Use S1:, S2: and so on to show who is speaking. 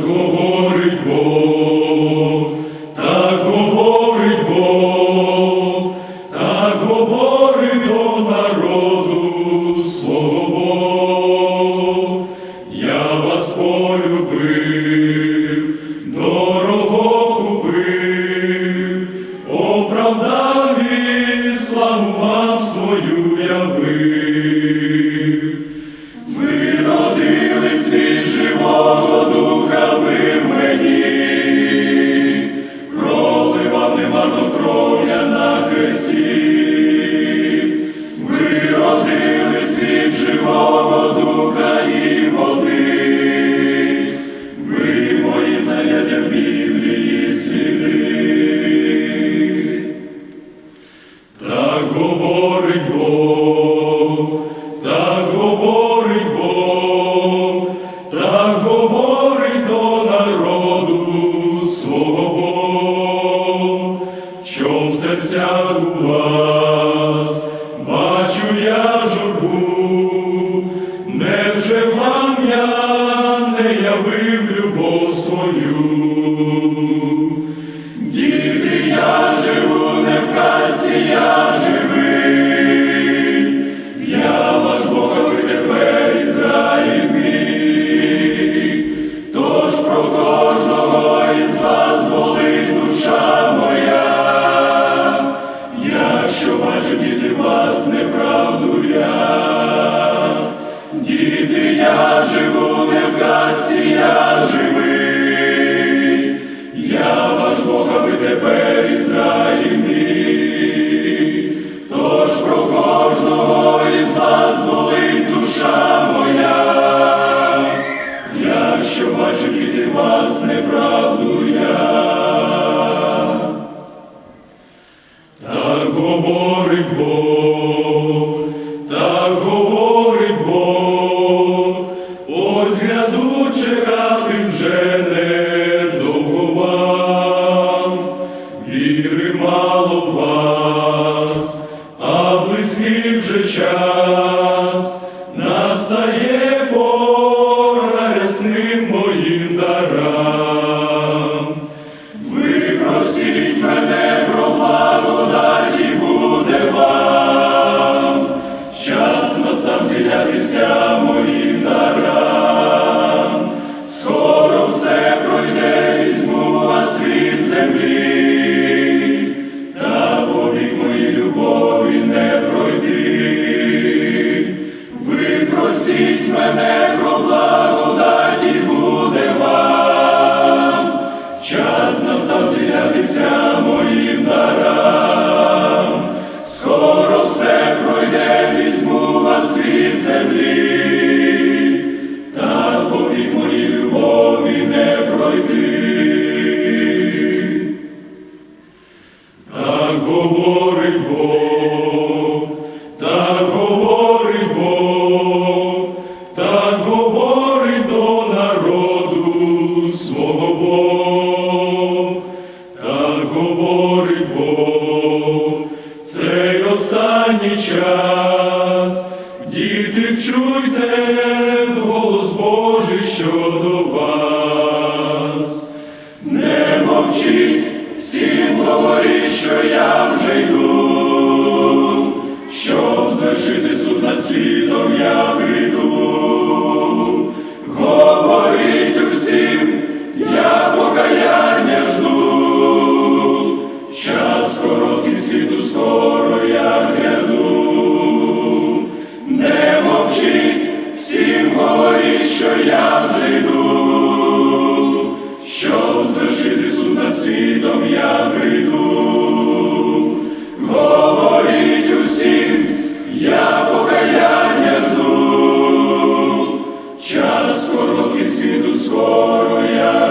S1: Говорить Бог, так говорить Бог, так говорить на в серцях у вас бачу я журбу, невже вам я не явив любов свою? Діти, я живу не в касі, я живий, я ваш Бог, а ви тепер Ізраїль мій. Тож про кожного із вас болить душа моя, якщо бачу діти вас неправду я. Так говорить Бог, мало вас, а близький вже час, настає пора рясним моїм дарам. Ви просіть мене про благодать і буде вам. Час настав зілятися моїм дарам. Скоро все пройде, візьму вас від землі. Просіть мене про благодать і буде вам. Час настав зілятися моїм дарам. Скоро все пройде, візьму вас від землі. Так повік моїй любові не пройти. Останній час, діти, вчуйте голос Божий щодо вас. Не мовчіть, всім говоріть, що я вже йду, щоб звершити суд на світом мовчіть, всім говоріть, що я вже йду, щоб звершити суд над світом я прийду. Говоріть усім, я покаяння жду, час короткий світу скоро я